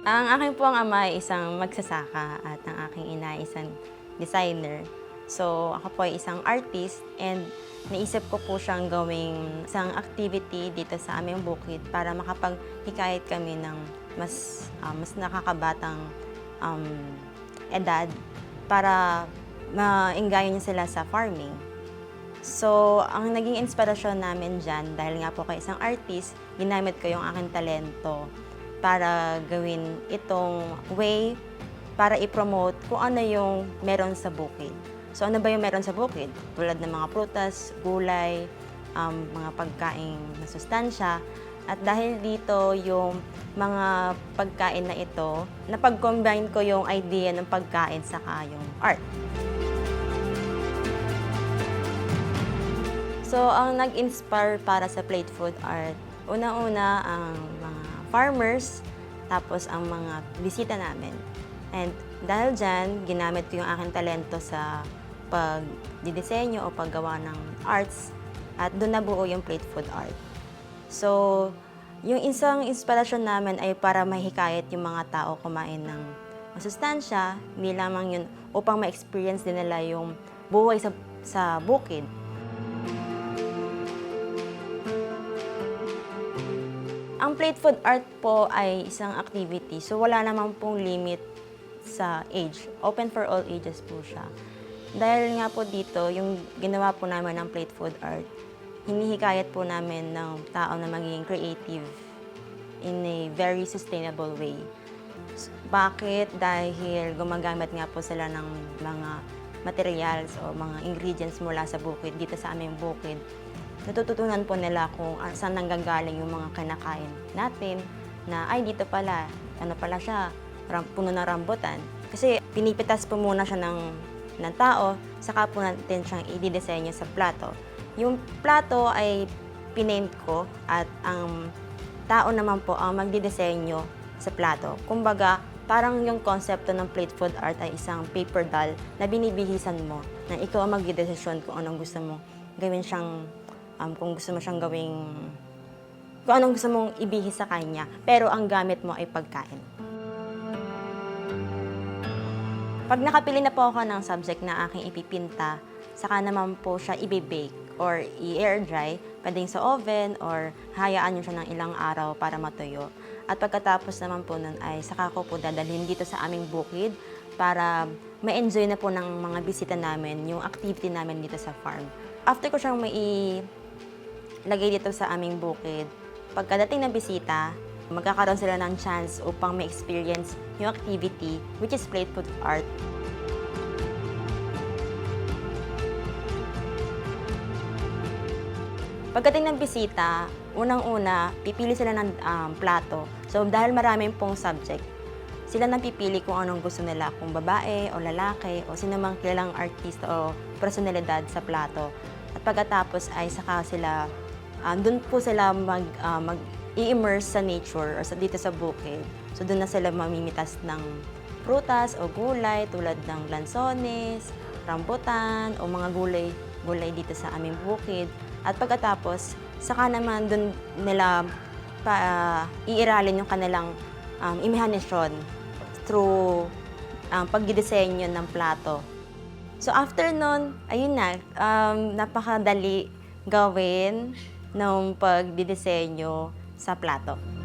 Ang aking po ang ama ay isang magsasaka at ang aking ina ay isang designer. So, ako po ay isang artist and naisip ko po siyang gawing isang activity dito sa aming bukid para makapaghikayat kami ng mas, ah, mas nakakabatang um, edad para mainggayan niya sila sa farming. So, ang naging inspirasyon namin dyan, dahil nga po kay isang artist, ginamit ko yung aking talento para gawin itong way para i-promote kung ano yung meron sa bukid. So, ano ba yung meron sa bukid? Tulad ng mga prutas, gulay, um, mga pagkain na sustansya. At dahil dito, yung mga pagkain na ito, napag-combine ko yung idea ng pagkain saka yung art. So, ang nag-inspire para sa plate food art, una-una ang farmers, tapos ang mga bisita namin. And dahil dyan, ginamit ko yung aking talento sa pagdidisenyo o paggawa ng arts at doon nabuo yung plate food art. So, yung isang inspirasyon namin ay para mahikayat yung mga tao kumain ng masustansya, hindi lamang yun upang ma-experience din nila yung buhay sa, sa bukid. Ang plate food art po ay isang activity, so wala naman pong limit sa age. Open for all ages po siya. Dahil nga po dito, yung ginawa po namin ng plate food art, hinihikayat po namin ng tao na maging creative in a very sustainable way. Bakit? Dahil gumagamit nga po sila ng mga materials o mga ingredients mula sa bukid, dito sa aming bukid. Natututunan po nila kung ah, saan nanggagaling yung mga kinakain natin na ay dito pala, ano pala siya, ram, puno ng rambutan. Kasi pinipitas po muna siya ng, ng tao, saka po natin siyang i-disenyo sa plato. Yung plato ay piname ko at ang tao naman po ang magdidesenyo sa plato. Kumbaga, parang yung konsepto ng plate food art ay isang paper doll na binibihisan mo na ikaw ang magdidesisyon kung anong gusto mo gawin siyang, um, kung gusto mo siyang gawing, kung anong gusto mong ibihis sa kanya, pero ang gamit mo ay pagkain. Pag nakapili na po ako ng subject na aking ipipinta, saka naman po siya i-bake or i-air dry, pwedeng sa oven or hayaan nyo siya ng ilang araw para matuyo. At pagkatapos naman po nun ay saka ko po dadalhin dito sa aming bukid para ma-enjoy na po ng mga bisita namin yung activity namin dito sa farm. After ko siyang mai lagay dito sa aming bukid, pagkadating ng bisita, magkakaroon sila ng chance upang ma-experience yung activity which is plate food art. Pagdating ng bisita, unang-una, pipili sila ng um, plato. So, dahil maraming pong subject, sila nang pipili kung anong gusto nila, kung babae o lalaki o sino mang kilalang artista o personalidad sa plato. At pagkatapos ay saka sila, um, doon po sila mag, ah, mag i-immerse sa nature or sa, dito sa bukid. So, doon na sila mamimitas ng prutas o gulay tulad ng lansones, rambutan o mga gulay gulay dito sa aming bukid. At pagkatapos, saka naman doon nila pa, ah, iiralin yung kanilang um, imahinasyon through um, pagdidisenyo ng plato. So after nun, ayun na, um, napakadali gawin ng pagdidisenyo sa plato.